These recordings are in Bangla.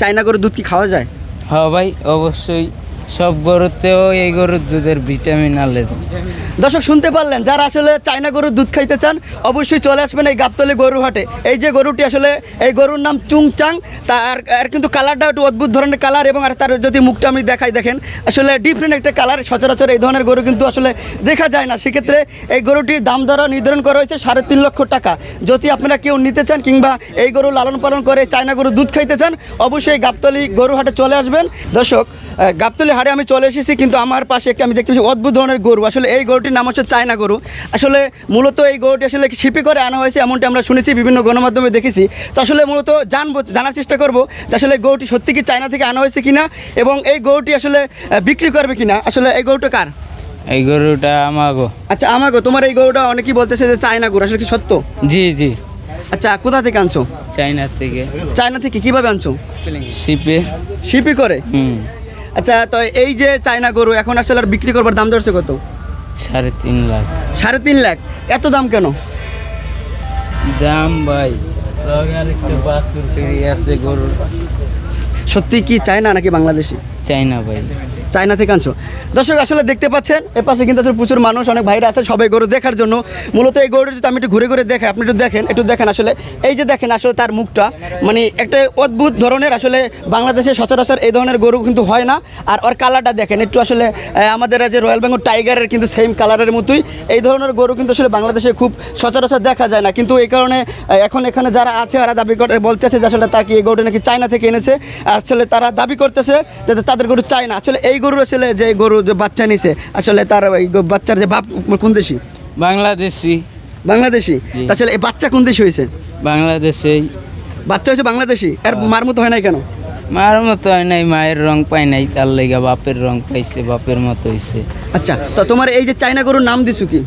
চাইনা গরুর দুধ কি খাওয়া যায়? হ্যাঁ ভাই অবশ্যই। সব গরুতেও এই গরুর দুধের ভিটামিন আলে। দর্শক, শুনতে পারলেন, যারা আসলে চায়না গরুর দুধ খাইতে চান, অবশ্যই চলে আসবেন এই গাবতলি গরু হাটে। এই যে গরুটি আসলে, এই গরুর নাম চুংচাং, তার আর কিন্তু কালারটা একটু অদ্ভুত ধরনের কালার এবং আর তার যদি মুখটা আমি দেখাই, দেখেন, আসলে ডিফারেন্ট একটা কালার, সচরাচর এই ধরনের গরু কিন্তু আসলে দেখা যায় না। সেক্ষেত্রে এই গরুটির দাম দর নির্ধারণ করা হয়েছে সাড়ে তিন লক্ষ টাকা। যদি আপনারা কেউ নিতে চান কিংবা এই গরু লালন পালন করে চায়না গরু দুধ খাইতে চান, অবশ্যই গাবতলি গরু হাটে চলে আসবেন। দর্শক গাবতলি হাটে আমি চলে এসেছি কিন্তু আমার পাশে একটা আমি দেখতে পাচ্ছি অদ্ভুত ধরনের গরু। আসলে এই গরুটির নাম হচ্ছে চায়না গরু। আসলে মূলত এই গরুটি আসলে শিপি করে আনা হয়েছে এমনটি আমরা শুনেছি বিভিন্ন গণমাধ্যমে দেখেছি। তো আসলে মূলত জানব জানার চেষ্টা করব যে আসলে গরুটি সত্যি কি চায়না থেকে আনা হয়েছে কিনা এবং এই গরুটি আসলে বিক্রি করবে কিনা। আসলে এই গরুটা কার? এই গরুটা আমাগো। আচ্ছা আমাকে তোমার এই গরুটা অনেকেই বলতেছে যে চায়না গরু আসলে কি সত্য? জি জি। আচ্ছা কোথা থেকে আনছো? চাইনা থেকে। চায়না থেকে কীভাবে আনছো? শিপে। শিপি করে? হুম। আচ্ছা তো এই যে চায়না গরু এখন আসলে আর বিক্রি করবার দাম ধরছে কত? সাড়ে তিন লাখ। সাড়ে তিন লাখ। এত দাম কেন? দাম ভাই আছে গরুর। সত্যি কি চায়না নাকি বাংলাদেশি? চায়না ভাই। চায়না থেকে আনছো। দর্শক, আসলে দেখতে পাচ্ছেন, এ পাশে কিন্তু আসলে প্রচুর মানুষ, অনেক ভাইরা আছে, সবাই গরু দেখার জন্য। মূলত এই গরুটা যদি আমি একটু ঘুরে ঘুরে দেখাই, আপনি একটু দেখেন একটু দেখেন আসলে। এই যে দেখেন আসলে তার মুখটা মানে একটা অদ্ভুত ধরনের আসলে বাংলাদেশে সচরাচর এই ধরনের গরু কিন্তু হয় না। আর ওর কালারটা দেখেন, একটু আসলে আমাদের যে রয়্যাল বেঙ্গল টাইগারের কিন্তু সেম কালারের মতোই। এই ধরনের গরু কিন্তু আসলে বাংলাদেশে খুব সচরাচর দেখা যায় না। কিন্তু এই কারণে এখন এখানে যারা আছে, ওরা দাবি করে বলতেছে যে আসলে তার কি এই গরুটা নাকি চায়না থেকে এনেছে। আর আসলে তারা দাবি করতেছে যাতে তাদের গরু চায় না আসলে এই গরু আসলে যে গরু যে বাচ্চা নিছে আসলে তার ওই বাচ্চার যে বাপ কোন দেশি? বাংলাদেশি। বাংলাদেশি। আসলে এই বাচ্চা কোন দেশি হয়েছে বাংলাদেশেই বাচ্চা হয়েছে বাংলাদেশি? আর মার মতো হয় নাই কেন? মার মতো হয় নাই মায়ের রং পাই নাই তার লেগা বাপের রং পাইছে বাপের মতো হইছে। আচ্ছা তো তোমার এই যে চায়না গরুর নাম দিছু কি?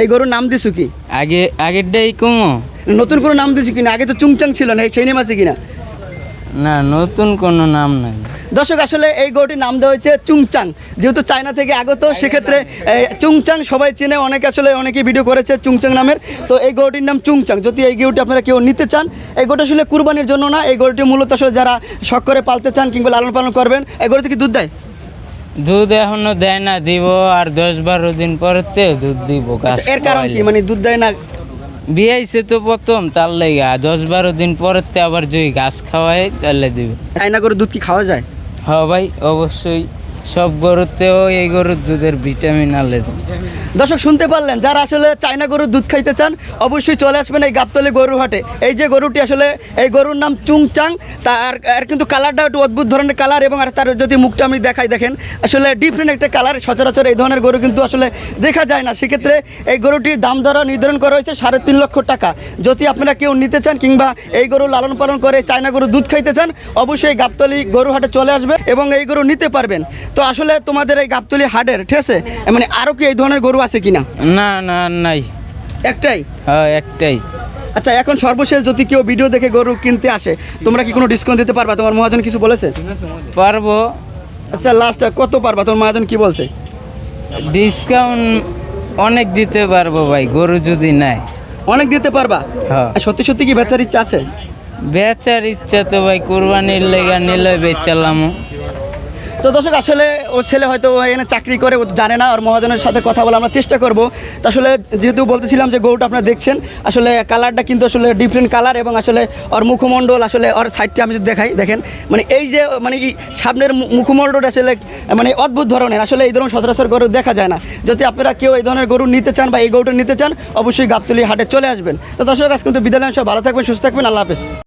এই গরুর নাম দিছু কি? আগে আগের আগেরটাই কমো। নতুন কোনো নাম দিছু কিনা আগে তো চুংচাং ছিল না এই সেই নেম আছে কিনা? না নতুন কোনো নাম নাই। দর্শক আসলে এই গরুটির নাম দেওয়া হয়েছে চুংচাং। যেহেতু চায়না থেকে আগত সেক্ষেত্রে চুংচাং সবাই চেনে অনেকে আসলে অনেকে ভিডিও করেছে চুংচাং নামের। তো এই গরুটির নাম চুংচাং। যদি এই গরুটি আপনারা কেউ নিতে চান এই গরুটি আসলে কুরবানির জন্য না এই গরুটি মূলত আসলে যারা শখ করে পালতে চান কিংবা লালন পালন করবেন এই গরুটি কি দুধ দেয়? দুধ এখনও দেয় না দিব আর দশ বারো দিন পরেতে দুধ দিব গাছ আচ্ছা, এর কারণ কি? মানে দুধ দেয় না? বিয়াইছে তো প্রথম তার লেগা। দশ বারো দিন পরেতে আবার যদি গাছ খাওয়াই তাহলে দিব। চায়না গরুর দুধ কি খাওয়া যায়? হ্যাঁ ভাই অবশ্যই। সব গরুতেও এই গরুর দুধের ভিটামিন আলে দর্শক, শুনতে পারলেন, যারা আসলে চায়না গরুর দুধ খাইতে চান, অবশ্যই চলে আসবেন এই গাবতলি গরু হাটে। এই যে গরুটি আসলে, এই গরুর নাম চুংচাং তার আর কিন্তু কালারটা একটু অদ্ভুত ধরনের কালার এবং আর তার যদি মুখটা আমি দেখাই, দেখেন, আসলে ডিফারেন্ট একটা কালার, সচরাচর এই ধরনের গরু কিন্তু আসলে দেখা যায় না। সেক্ষেত্রে এই গরুটির দাম দর নির্ধারণ করা হয়েছে সাড়ে তিন লক্ষ টাকা। যদি আপনারা কেউ নিতে চান কিংবা এই গরু লালন পালন করে চায়না গরু দুধ খাইতে চান, অবশ্যই গাবতলি গরু হাটে চলে আসবে এবং এই গরু নিতে পারবেন। তো আসলে তোমাদের এই গাবতলি হাটের ঠিক আছে? মানে আরও কি এই ধরনের গরু আছে কিনা? না না নাই। একটাই? হ্যাঁ একটাই। আচ্ছা এখন সর্বশেষ যদি কেউ ভিডিও দেখে গরু কিনতে আসে তোমরা কি কোনো ডিসকাউন্ট দিতে পারবা? তোমার মহাজন কিছু বলেছে? পারব। আচ্ছা লাস্ট কত পারবা? তোমার মহাজন কি বলছে? ডিসকাউন্ট অনেক দিতে পারব ভাই গরু যদি নাই। অনেক দিতে পারবা? হ্যাঁ। সত্যি সত্যি কি বেচার ইচ্ছা আছে? বেচার ইচ্ছা তো ভাই কোরবানির লেগা নিলে বেচালাম। তো দর্শক, আসলে ও ছেলে হয়তো এখানে চাকরি করে, ও জানে না, ওর মহাজনের সাথে কথা বলে আমরা চেষ্টা করব। তো আসলে যেহেতু বলতেছিলাম যে গরুটা আপনারা দেখছেন, আসলে কালারটা কিন্তু আসলে ডিফারেন্ট কালার এবং আসলে ওর মুখমণ্ডল, আসলে ওর সাইডটা আমি যদি দেখাই, দেখেন মানে এই যে মানে সামনের মুখমণ্ডলটা আসলে মানে অদ্ভুত ধরনের, আসলে এই ধরনের সচরাচর গরু দেখা যায় না। যদি আপনারা কেউ এই ধরনের গরু নিতে চান বা এই গরুটা নিতে চান, অবশ্যই গাবতলি হাটে চলে আসবেন। তো দর্শক, আজ কিন্তু বিদ্যালয় সব ভালো থাকবেন, সুস্থ থাকবেন, আল্লাহ হাফেজ।